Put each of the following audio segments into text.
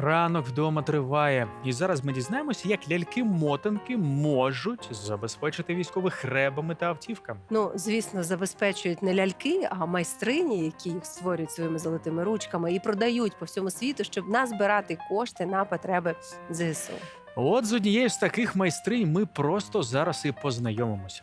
Ранок вдома триває, і зараз ми дізнаємося, як ляльки-мотанки можуть забезпечити військових ребами та автівками. Ну, звісно, забезпечують не ляльки, а майстрині, які їх створюють своїми золотими ручками і продають по всьому світу, щоб назбирати кошти на потреби ЗСУ. От з однією з таких майстринь ми просто зараз і познайомимося.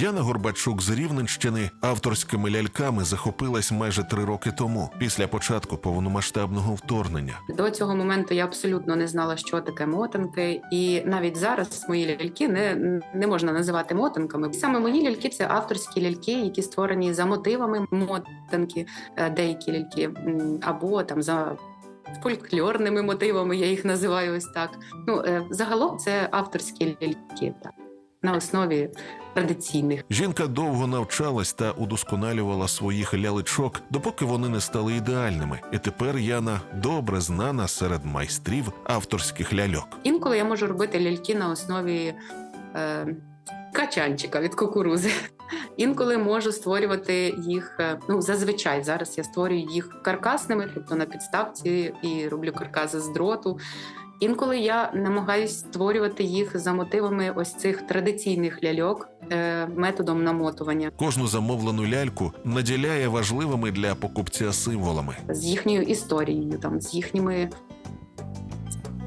Яна Горбачук з Рівненщини авторськими ляльками захопилась майже три роки тому, після початку повномасштабного вторгнення. До цього моменту я абсолютно не знала, що таке мотанки, і навіть зараз мої ляльки не, не можна називати мотанками. Саме мої ляльки це авторські ляльки, які створені за мотивами мотанки, е, деякі ляльки, або там за. Фольклорними мотивами я їх називаю ось так. Ну е, загалом це авторські ляльки так, на основі традиційних. Жінка довго навчалась та удосконалювала своїх лялечок, допоки вони не стали ідеальними. І тепер Яна добре знана серед майстрів авторських ляльок. Інколи я можу робити ляльки на основі е, качанчика від кукурузи. Інколи можу створювати їх. е, Ну зазвичай зараз я створюю їх каркасними, тобто на підставці і роблю каркаси з дроту. Інколи я намагаюсь створювати їх за мотивами ось цих традиційних ляльок методом намотування Кожну замовлену ляльку наділяє важливими для покупця символами. з їхньою історією, там з їхніми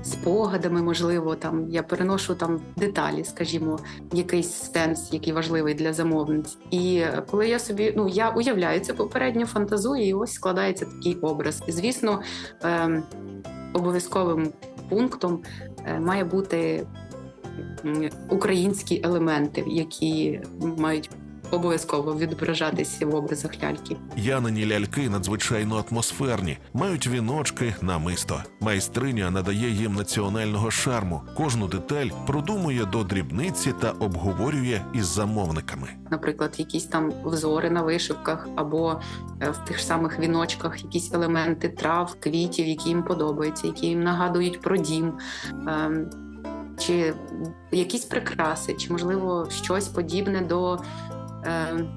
спогадами, можливо, там я переношу там деталі, скажімо, якийсь сенс, який важливий для замовниць. І е, коли я собі ну я уявляю це попередньо, фантазую, і ось складається такий образ. І звісно, ем, обов'язковим пунктом е, має бути українські елементи, які мають обов'язково відображатися в образах ляльки. Янині ляльки надзвичайно атмосферні, мають віночки, намисто. Майстриня надає їм національного шарму. Кожну деталь продумує до дрібниці та обговорює із замовниками. наприклад, якісь там взори на вишивках, або е, в тих ж самих віночках якісь елементи трав, квітів, які їм подобаються, які їм нагадують про дім. Чи якісь прикраси, чи можливо щось подібне до ем,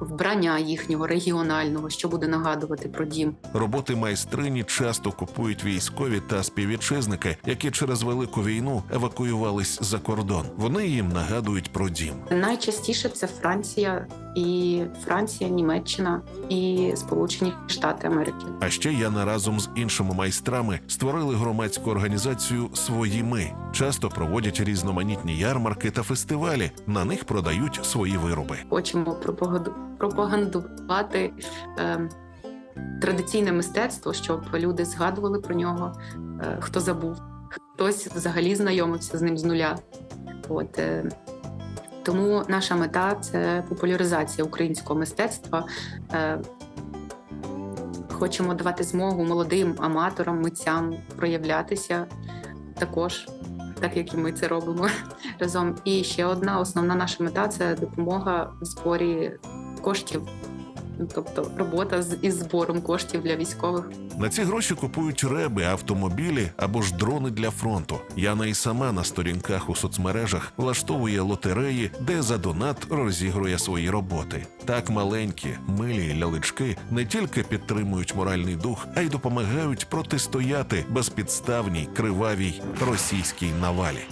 вбрання їхнього регіонального, що буде нагадувати про дім. Роботи майстрині часто купують військові та співвітчизники, які через велику війну евакуювались за кордон. Вони їм нагадують про дім. Найчастіше це Франція і Франція, Німеччина і Сполучені Штати Америки. А ще Яна разом з іншими майстрами створили громадську організацію Свої ми часто проводять різноманітні ярмарки та фестивалі. На них продають свої вироби. хочемо пропагандувати е, традиційне мистецтво, щоб люди згадували про нього, е, хто забув, хтось взагалі знайомився з ним з нуля. От, е, тому наша мета це популяризація українського мистецтва. Е, хочемо давати змогу молодим аматорам, митцям проявлятися також, так як і ми це робимо разом. І ще одна основна наша мета це допомога в зборі коштів, тобто робота з із збором коштів для військових. На ці гроші купують реби, автомобілі або ж дрони для фронту. Яна і сама на сторінках у соцмережах влаштовує лотереї, де за донат розігрує свої роботи. Так маленькі, милі лялечки не тільки підтримують моральний дух, а й допомагають протистояти безпідставній кривавій російській навалі.